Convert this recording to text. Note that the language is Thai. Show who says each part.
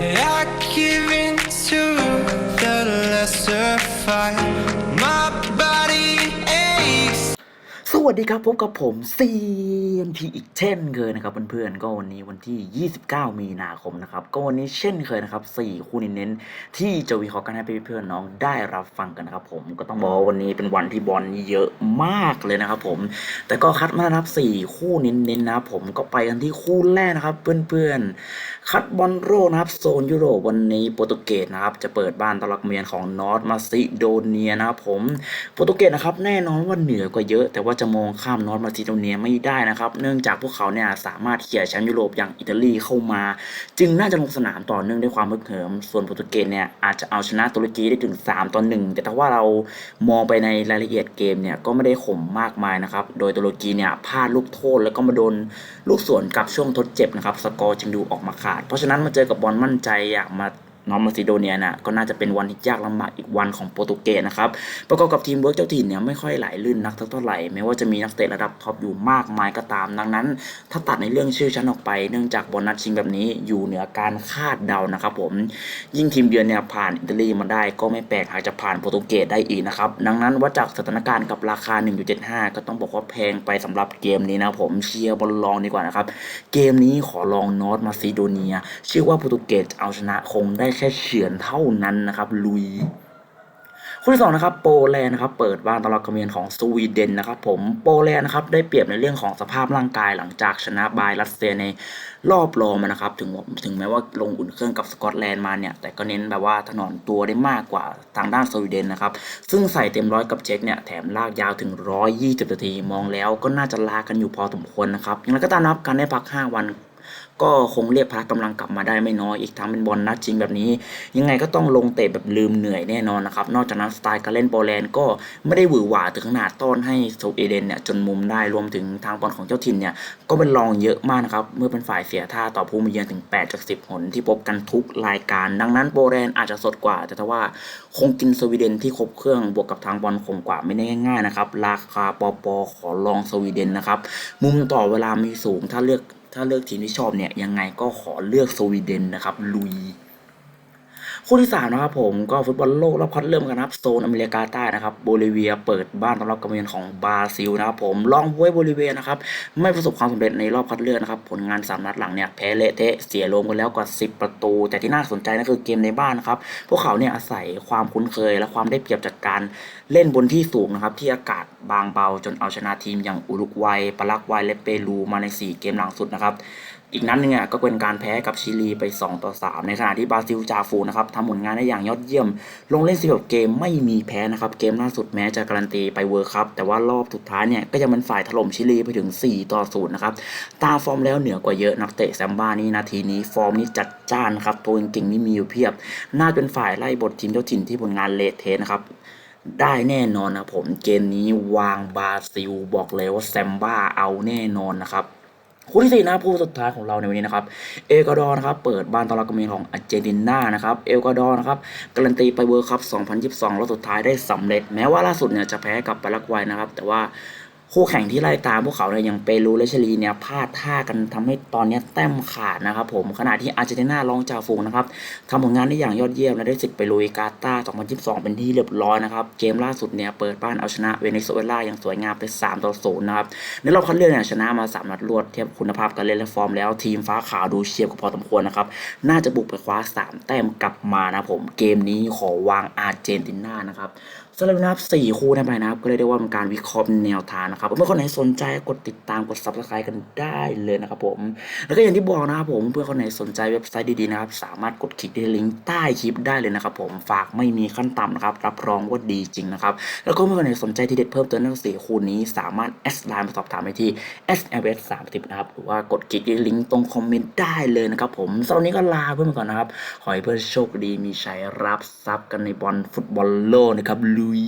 Speaker 1: É
Speaker 2: aqui วัสดีครับพบกับผม CMP อีกเช่นเคยนะครับเพื่อนๆก็วันนี้วันที่ 29 มีนาคมนะครับก็วันนี้เช่นเคยนะครับ 4 คู่เน้นๆที่จะวิเคราะห์กันให้เพื่อนๆน้องได้รับฟังกันนะครับผมก็ต้องบอกว่าวันนี้เป็นวันที่บอลเยอะมากเลยนะครับผมแต่ก็คัดมานะครับ 4 คู่เน้นๆนะผมก็ไปกันที่คู่แรกนะครับเพื่อนๆคัดบอลโลกนะครับโซนยุโรปวันนี้โปรตุเกสนะครับจะเปิดบ้านต้อนรับเมียนของนอร์ทมาซิโดเนียนะครับผมโปรตุเกสนะครับแน่นอนว่าเหนือกว่าเยอะ แต่ว่าจะมองข้ามนอร์ทมาซิโดเนียไม่ได้นะครับ เนื่องจากพวกเขาเนี่ยสามารถเขี่ยแชมป์ยุโรปอย่างอิตาลีเข้ามา จึงน่าจะลงสนามต่อเนื่องด้วยความฮึกเหิม ส่วนโปรตุเกสเนี่ยอาจจะเอาชนะตุรกีได้ถึง 3ต่อ1แต่ถ้าว่าเรามองไปในรายละเอียดเกมเนี่ยก็ไม่ได้ข่มมากมายนะครับ โดยตุรกีเนี่ยพลาดลูกโทษแล้วก็มาโดนลูกสวนกับช่วงทดเจ็บนะครับ สกอร์จึงดูออกมาขาด เพราะฉะนั้นมาเจอกับบอลมั่นใจอยากมา นอร์มาซิโดเนียน่ะก็น่าจะเป็นวันที่ยากลำบากอีกวันของโปรตุเกสนะครับ ประกอบกับทีมเวิร์กเจ้าถิ่นเนี่ยไม่ค่อยไหลลื่นนักเท่าไหร่แม้ว่าจะมีนักเตะระดับท็อปอยู่มากมายก็ตาม ดังนั้น ถ้าตัดในเรื่องชื่อชั้นออกไป เนื่องจากบอลนัดชิงแบบนี้อยู่เหนือการคาดเดานะครับผม ยิ่งทีมเยือนเนี่ยผ่านอิตาลีมาได้ ก็ไม่แปลกหากจะผ่านโปรตุเกสได้อีกนะครับ ดังนั้นวัดจากสถานการณ์กับราคา 1.75 ก็ต้องบอกว่าแพงไปสำหรับเกมนี้นะผมเชียร์บอลลองดีกว่านะครับ เกมนี้ขอลองนอร์ทมาซิโดเนียเชื่อว่าโปรตุเกสเอาชนะคงได้แค่เฉือนเท่านั้นนะครับ ลุยคู่ที่สองนะครับโปแลนด์นะครับเปิดบ้านต้อนรับกเมียนของสวีเดนนะครับผมโปแลนด์นะครับได้เปรียบในเรื่องของสภาพร่างกายหลังจากชนะบายรัสเซียในรอบรองมานะครับถึงถึงแม้ว่าลงอุ่นเครื่องกับสกอตแลนด์มาเนี่ยแต่ก็เน้นแบบว่าถนอมตัวได้มากกว่าทางด้านสวีเดนนะครับซึ่งใส่เต็มร้อยกับเช็กเนี่ยแถมลากยาวถึง 120นาทีมองแล้วก็น่าจะลากันอยู่พอสมควรนะครับอย่างไรก็ตามนะครับการได้พัก 5 วัน ก็คงเรียกพละกำลังกลับมาได้ไม่น้อยอีกทั้งเป็นบอลนัดจริงแบบนี้ ยังไงก็ต้องลงเตะแบบลืมเหนื่อยแน่นอนนะครับ นอกจากนั้นสไตล์การเล่นโปแลนด์ก็ไม่ได้หวือหวาถึงขนาดต้อนให้สวีเดนเนี่ยจนมุมได้รวมถึงทางบอลของเจ้าถิ่นเนี่ยก็เป็นรองเยอะมากนะครับเมื่อเป็นฝ่ายเสียท่าต่อผู้มาเยือนถึง8จาก10หนที่พบกันทุกรายการ ดังนั้นโปแลนด์อาจจะสดกว่า แต่ถ้าว่าคงกินสวีเดนที่ครบเครื่องบวกกับทางบอลคมกว่าไม่ได้ง่ายๆนะครับราคาปอปอขอลองสวีเดนนะครับมุมต่อเวลามีสูงถ้าเลือก ถ้าเลือกทีมที่ชอบเนี่ยยังไงก็ขอเลือกสวีเดนนะครับลุย คู่ที่สามนะครับผมก็ฟุตบอลโลกรอบคัดเริ่มกันครับโซนอเมริกาใต้นะครับโบลิเวียเปิดบ้านต้อนรับกำเนิดของบราซิลนะครับผมลองบวยโบลิเวียนะครับไม่ประสบความสำเร็จในรอบคัดเลือกนะครับผลงานสามนัดหลังเนี่ยแพ้เละเทะเสียรวมกันแล้วกว่า 10 ประตู แต่ที่น่าสนใจนั่นคือเกมในบ้านนะครับพวกเขาเนี่ยอาศัยความคุ้นเคย และความได้เปรียบจากการเล่นบนที่สูงนะครับที่อากาศบางเบาจนเอาชนะทีมอย่างอุรุกวัยปารากวัยและเปรูมาใน 4 เกมหลังสุดนะครับ อีกนัดหนึงอะก็เป็นการแพ้กับชิลีไป 2 ต่อ 3 ในขณะที่บราซิลจาฝูนะครับทำผลงานได้อย่างยอดเยี่ยม ลงเล่น16เกมไม่มีแพ้นะครับ เกมล่าสุดแม้จะการันตีไปเวิร์คัพแต่ว่ารอบสุดท้ายเนี่ยก็ยังเป็นฝ่ายถล่มชิลีไปถึง 4 ต่อ 0 นะครับ ตาฟอร์มแล้วเหนือกว่าเยอะนักเตะแซมบ้านี่นาทีนี้ฟอร์มนี่จัดจ้านครับตัวเก่งนี่มีอยู่เพียบ น่าเป็นฝ่ายไล่บททีมเจ้าถิ่นที่ผลงานเลทเทนะครับได้แน่นอนนะผมเกมนี้วางบราซิลบอกเลยว่าแซมบ้าเอาแน่นอนนะครับ คู่ที่สี่นะคู่สุดท้ายของเราในวันนี้นะครับ เอกวาดอร์นะครับเปิดบ้านต้อนรับกำเนิดของอาร์เจนตินานะครับเอกวาดอร์นะครับการันตีไปเวิร์คัพ 2022รอบสุดท้ายได้สำเร็จ แม้ว่าล่าสุดเนี่ยจะแพ้กับปารากวัยนะครับ แต่ว่า คู่แข่งที่ไล่ตามพวกเขาเนี่ยอย่างเปรูและชิลีเนี่ยพลาดท่ากันทำให้ตอนนี้แต้มขาดนะครับผมขณะที่อาร์เจนตินารองจ่าฝูงนะครับทำผลงานได้อย่างยอดเยี่ยมและได้สิทธิ์ไปลุยกาตาร์2022 เป็นที่เรียบร้อยนะครับ เกมล่าสุดเนี่ยเปิดบ้านเอาชนะเวเนซุเอลาอย่างสวยงามไป 3 ต่อ 0 นะครับ ในรอบคัดเลือกเนี่ยชนะมา 3 นัดรวดเทียบคุณภาพการเล่นและฟอร์มแล้วทีมฟ้าขาวดูเชียบก็พอสมควรนะครับน่าจะบุกไปคว้า 3 แต้มกลับมานะผมเกมนี้ขอวางอาร์เจนตินานะครับ สำหรับนะครับสี่คู่ได้ไปนะครับ ก็เลยได้ว่าเป็นการวิเคราะห์แนวทางนะครับเมื่อคนไหนสนใจกดติดตามกด subscribe กันได้เลยนะครับผม แล้วก็อย่างที่บอกนะครับผมเพื่อคนไหนสนใจเว็บไซต์ดีๆนะครับ สามารถกดคลิกที่ลิงก์ใต้คลิปได้เลยนะครับผมฝากไม่มีขั้นต่ำนะครับ รับรองว่าดีจริงนะครับ แล้วก็เมื่อคนไหนสนใจที่เด็ดเพิ่มเติมเรื่องสี่คู่นี้ สามารถแอดไลน์มาสอบถามไปที่ s l s 3 0นะครับหรือว่ากดคลิกที่ลิงก์ตรงคอมเมนต์ได้เลยนะครับผมสำหรับนี้ก็ลาเพื่อนไปก่อนนะครับขอให้เพื่อนโชคดีมีชัยรับทรัพย์กันในบอลฟุตบอลโลกนะครับลุย